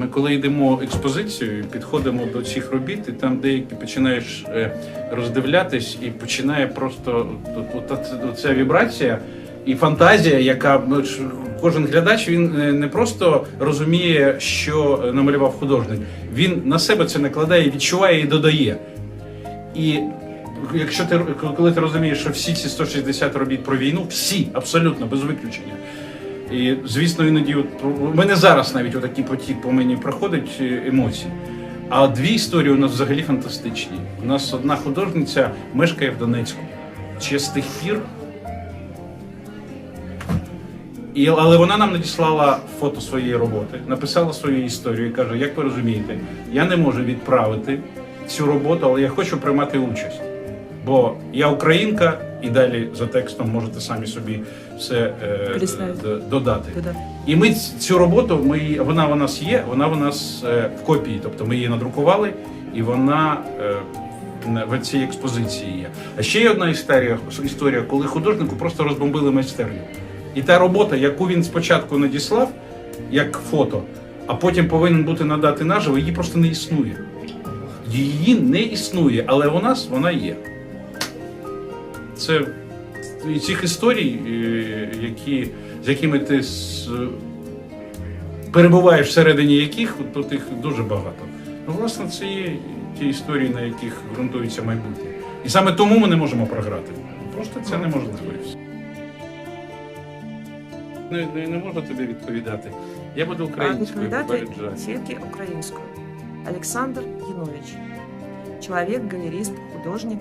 Ми коли йдемо експозицією, підходимо до цих робіт, і там деякі починаєш е, роздивлятись, і починає просто оця вібрація і фантазія, яка ну, кожен глядач він е, не просто розуміє, що е, намалював художник, він на себе це накладає, відчуває і додає. І якщо ти коли ти розумієш, що всі ці 160 робіт про війну, всі абсолютно без виключення. І звісно, іноді от, у мене зараз навіть отакий потік по мені проходить е, емоцій. А дві історії у нас взагалі фантастичні. У нас одна художниця мешкає в Донецьку. Ще з тих пір. І, але вона нам надіслала фото своєї роботи, написала свою історію і каже: як ви розумієте, я не можу відправити цю роботу, але я хочу приймати участь. Бо я українка, і далі за текстом можете самі собі все е, додати. Додати. І ми цю роботу, ми, вона у нас є, вона у нас е, в копії, тобто ми її надрукували, і вона е, в цій експозиції є. А ще є одна історія, історія, коли художнику просто розбомбили майстерню. І та робота, яку він спочатку надіслав, як фото, а потім повинен бути надати наживо, її просто не існує. Її не існує, але у нас вона є. Це і цих історій, е, які, з якими ти перебуваєш всередині яких, тут їх дуже багато. Ну, власне, це є ті історії, на яких ґрунтується майбутнє. І саме тому ми не можемо програти. Просто це неможливо. і все. Не, не, не можу тобі відповідати. Я буду українською відповідати тільки українською. Олександр Янович. Человек, галерист, художник.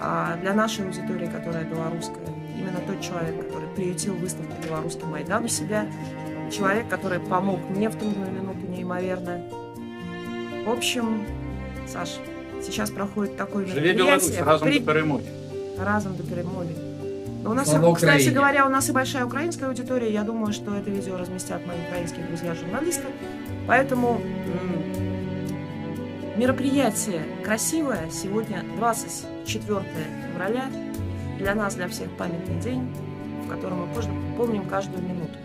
А для нашей аудитории, которая белорусская, именно тот человек, который приютил выставку «Белорусский Майдан» у себя, человек, который помог мне в трудную минуту неимоверно. В общем, Саш, сейчас проходит такое Білорусь, мероприятие. разом При- до перемоги. разом до перемоги. Но у нас, Слава кстати Украине. говоря, у нас и большая украинская аудитория. Я думаю, что это видео разместят мои украинские друзья-журналисты. Поэтому мероприятие красивое. Сегодня 24 февраля. Для нас, для всех памятный день, в котором мы позже помним каждую минуту.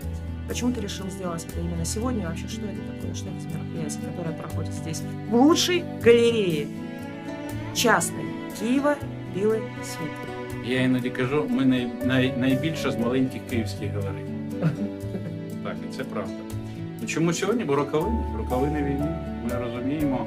Почему ты решил сделать это именно сегодня? Вообще, что это такое? Что это за мероприятие, которое проходит здесь? В лучшей галерее частной Киева «Белый свет». Я іноді кажу, ми най, най, найбільше з маленьких київських галерей. Так, і це правда. Ну, Чому сьогодні? Бо роковини, роковини війни. Ми розуміємо,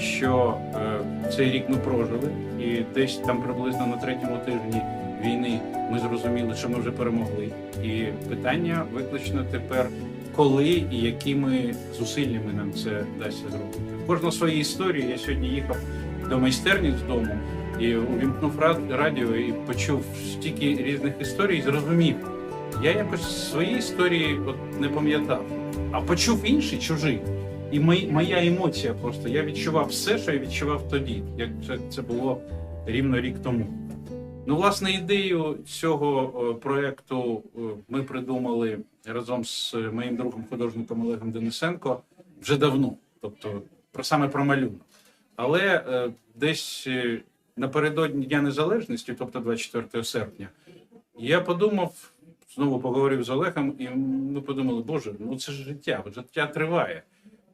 Що е, цей рік ми прожили, і десь там приблизно на третьому тижні війни ми зрозуміли, що ми вже перемогли. І питання виключно тепер, коли і якими зусиллями нам це вдасться зробити. Кожна свої історії. Я сьогодні їхав до майстерні з дому і увімкнув радіо і почув стільки різних історій, і зрозумів. Я якось свої історії от не пам'ятав, а почув інші чужі. І мої- моя емоція просто я відчував все, що я відчував тоді, як це, це було рівно рік тому. Ну, власне, ідею цього е, проекту е, ми придумали разом з е, моїм другом художником Олегом Денисенко вже давно, тобто про саме про малюнок. Але десь напередодні Дня Незалежності, тобто 24 серпня, я подумав, знову поговорив з Олегом, і ми подумали, Боже, ну це ж життя, життя триває.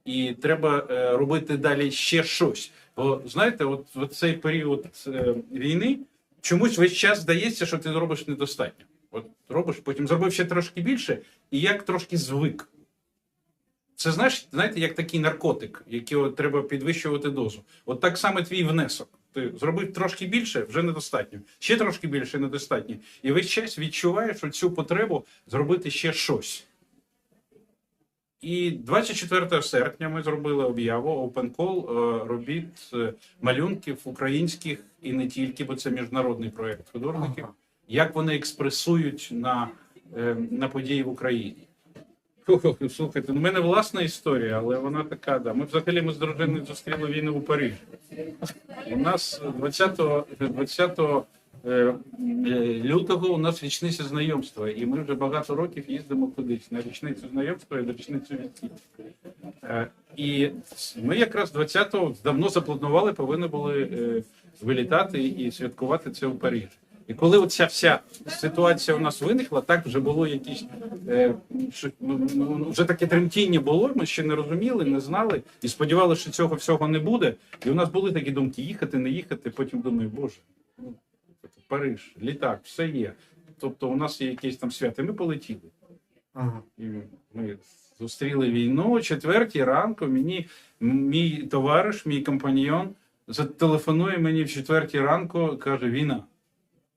І треба е, робити далі ще щось. Бо знаєте, от, от цей період е, війни чомусь весь час здається, що ти робиш недостатньо. От робиш, потім зробив ще трошки більше, і як трошки звик. Це знаєш, знаєте, як такий наркотик, який треба підвищувати дозу. От так само твій внесок. Ти зробив трошки більше, вже недостатньо. Ще трошки більше недостатньо. І весь час відчуваєш цю потребу зробити ще щось. І 24 серпня ми зробили об'яву Open Call е, робіт е, малюнків українських і не тільки, бо це міжнародний проєкт художників, як вони експресують на, е, на події в Україні. Слухайте, ну, в мене власна історія, але вона така. Да. Ми взагалі ми з дружиною зустріли війну у Парижі. У нас 20, 20 е, е, лютого у нас річниця знайомства, і ми вже багато років їздимо кудись на річницю знайомства і на річницю відкриття. Е, І ми якраз 20-го давно запланували, повинні були е, вилітати і святкувати це у Парижі. І коли оця вся ситуація у нас виникла, так вже було якісь е, що, ну, ну, вже таке тремтіння було, ми ще не розуміли, не знали і сподівалися, що цього всього не буде. І у нас були такі думки: їхати, не їхати. Потім думаю, боже, ну, Париж, літак, все є. Тобто у нас є якесь там свято. І ми полетіли. Ага. І ми зустріли війну о четвертій ранку. Мені мій товариш, мій компаньйон, зателефонує мені в четвертій ранку, каже: війна.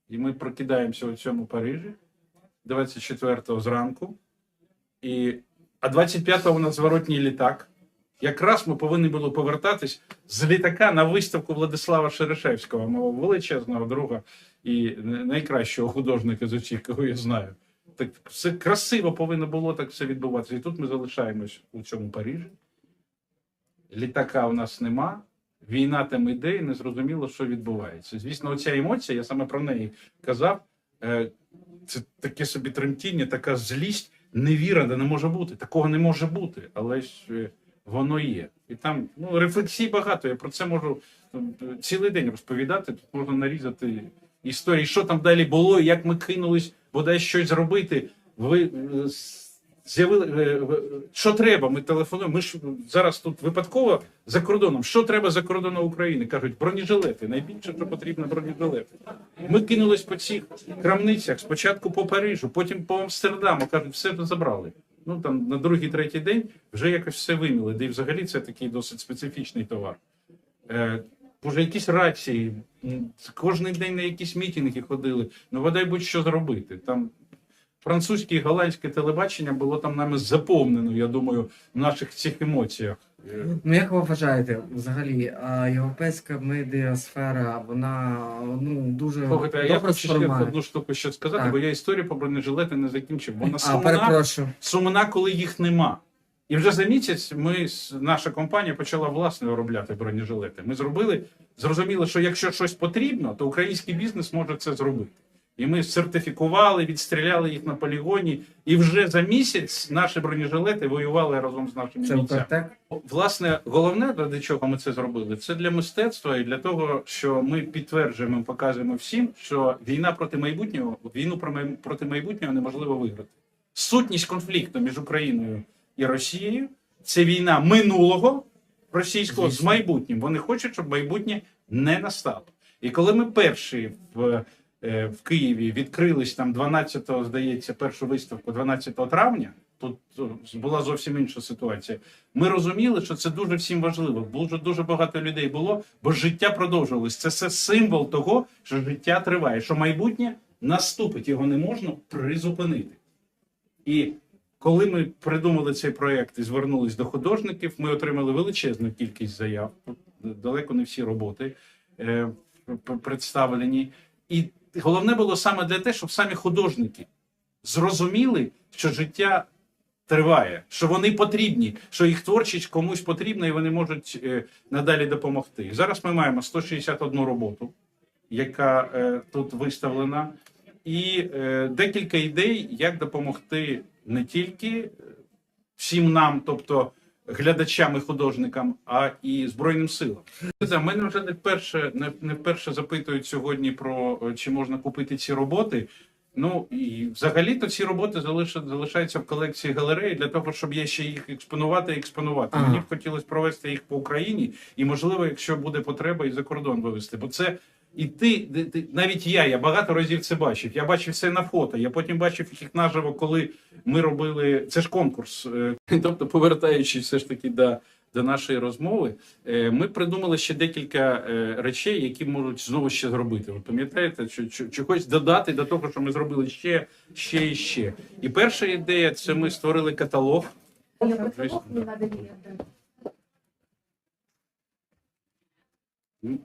І ми прокидаємося у цьому Парижі 24-го зранку. І, а 25-го у нас зворотній літак. Якраз ми повинні були повертатись з літака на виставку Владислава Шерешевського, мого величезного друга і найкращого художника з усіх, кого я знаю. Так все красиво повинно було так все відбуватися. І тут ми залишаємось у цьому Парижі. Літака у нас нема, війна там іде, і не зрозуміло, що відбувається. Звісно, оця емоція, я саме про неї казав. е, Це таке собі тремтіння, така злість, невіра, де не може бути. Такого не може бути, але ж е, воно є. І там ну, рефлексій багато. Я про це можу цілий день розповідати. Тут можна нарізати історії, що там далі було, як ми кинулись бодай щось зробити. Ви е, з'явили е, е, що треба? Ми телефонуємо. Ми ж зараз тут випадково за кордоном. Що треба за кордоном України? кажуть бронежилети. Найбільше що потрібно бронежилети. Ми кинулись по цих крамницях. Спочатку по Парижу, потім по Амстердаму. кажуть, все забрали. Ну там на другий, третій день вже якось все виміли. Де і взагалі це такий досить специфічний товар. Боже, якісь рації, кожен день на якісь мітинги ходили. Ну, бодай будь-що зробити. Там французьке і голландське телебачення було там нами заповнено, я думаю, в наших цих емоціях. Ну як ви вважаєте, взагалі, а, європейська медіасфера, вона ну дуже Слухайте, а я добре хочу ще сприймає? одну штуку ще сказати, Так. бо я історію по бронежилети не закінчив. Вона А, сумна, перепрошую. сумна, коли їх нема. І вже за місяць ми, наша компанія почала власне виробляти бронежилети. Ми зробили, зрозуміли, що якщо щось потрібно, то український бізнес може це зробити. І ми сертифікували, відстріляли їх на полігоні, і вже за місяць наші бронежилети воювали разом з нашими Це бійцями. Власне, головне, для чого ми це зробили, це для мистецтва і для того, що ми підтверджуємо, показуємо всім, що війна проти майбутнього, війну проти майбутнього неможливо виграти. Сутність конфлікту між Україною і Росією це війна минулого російського з майбутнім. Вони хочуть, щоб майбутнє не настало. І коли ми перші в, е, в Києві відкрились там 12-го, здається, першу виставку 12 травня. Тут е, була зовсім інша ситуація. Ми розуміли, що це дуже всім важливо. Дуже дуже багато людей було, бо життя продовжувалось. Це все символ того, що життя триває, що майбутнє наступить, його не можна призупинити. І коли ми придумали цей проект і звернулись до художників, ми отримали величезну кількість заяв. Далеко не всі роботи е, представлені. І головне було саме для те, щоб самі художники зрозуміли, що життя триває, що вони потрібні, що їх творчість комусь потрібна, і вони можуть е, надалі допомогти. Зараз ми маємо 161 роботу, яка е, тут виставлена, і е, декілька ідей, як допомогти не тільки е, всім нам, тобто глядачам і художникам, а і Збройним силам. Це мене вже не вперше, не, не вперше запитують сьогодні про е, чи можна купити ці роботи. Ну і взагалі-то ці роботи залиш- залишаються в колекції галереї для того, щоб я ще їх експонувати і експонувати. Ага. Мені б хотілося провести їх по Україні, і можливо, якщо буде потреба, і за кордон вивезти. Бо це і ти, ти- навіть я, я багато разів це бачив. Я бачив це на фото. Я потім бачив їх наживо, коли ми робили це ж конкурс. Е, Тобто, повертаючись все ж таки до, до нашої розмови, е, ми придумали ще декілька е, речей, які можуть знову ще зробити. Ви пам'ятаєте, чогось додати до того, що ми зробили ще, ще і ще. І перша ідея це ми створили каталог. Я каталог не.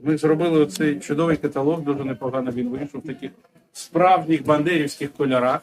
Ми зробили оцей чудовий каталог, дуже непогано він вийшов в таких справжніх бандерівських кольорах.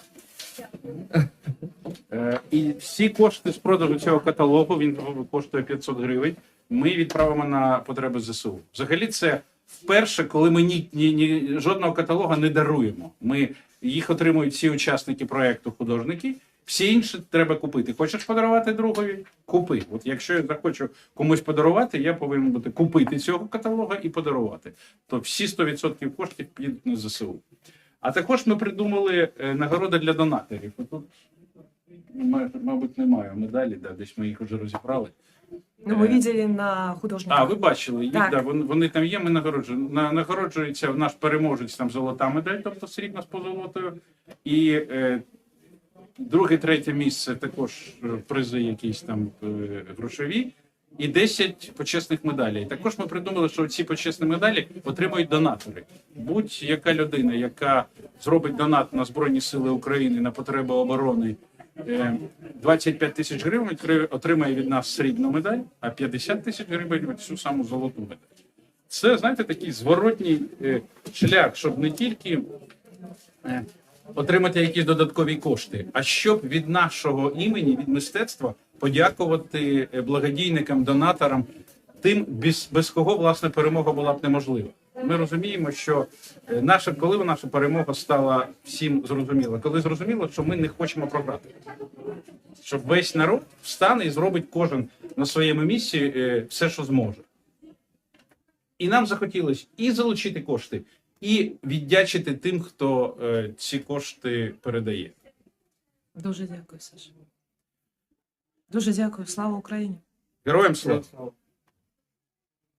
Е, І всі кошти з продажу цього каталогу, він коштує 500 гривень. Ми відправимо на потреби ЗСУ. Взагалі, це вперше, коли ми ні, ні, ні жодного каталога не даруємо. Ми їх отримують всі учасники проекту художники. Всі інші треба купити. Хочеш подарувати другові? Купи. От якщо я захочу комусь подарувати, я повинен бути купити цього каталога і подарувати. То всі 100% коштів підуть на ЗСУ. А також ми придумали е, нагороди для донаторів. Тут, мабуть, немає медалі, да, десь ми їх вже розібрали. Ну, мы Э. видели на художниках. А, ви бачили, їх, Так. да, вони, вони там є, ми нагороджуємо. На, нагороджується наш переможець там золота медаль, тобто срібна з позолотою. І е, друге, третє місце також е, призи якісь там е, грошові. І 10 почесних медалей. Також ми придумали, що ці почесні медалі отримують донатори. Будь-яка людина, яка зробить донат на Збройні Сили України на потреби оборони е, 25 тисяч гривень, отримає від нас срібну медаль, а 50 тисяч гривень цю саму золоту медаль. Це, знаєте, такий зворотній е, шлях, щоб не тільки е, отримати якісь додаткові кошти, а щоб від нашого імені, від мистецтва подякувати е, благодійникам, донаторам, тим, без, без кого власне перемога була б неможлива. Ми розуміємо, що е, наша, коли наша перемога стала всім зрозуміла, коли зрозуміло, що ми не хочемо програти, щоб весь народ встане і зробить кожен на своєму місці е, все, що зможе. І нам захотілося і залучити кошти, і віддячити тим, хто е, ці кошти передає. Дуже дякую, Саша. Дуже дякую. Слава Україні. Героям слава! Слава.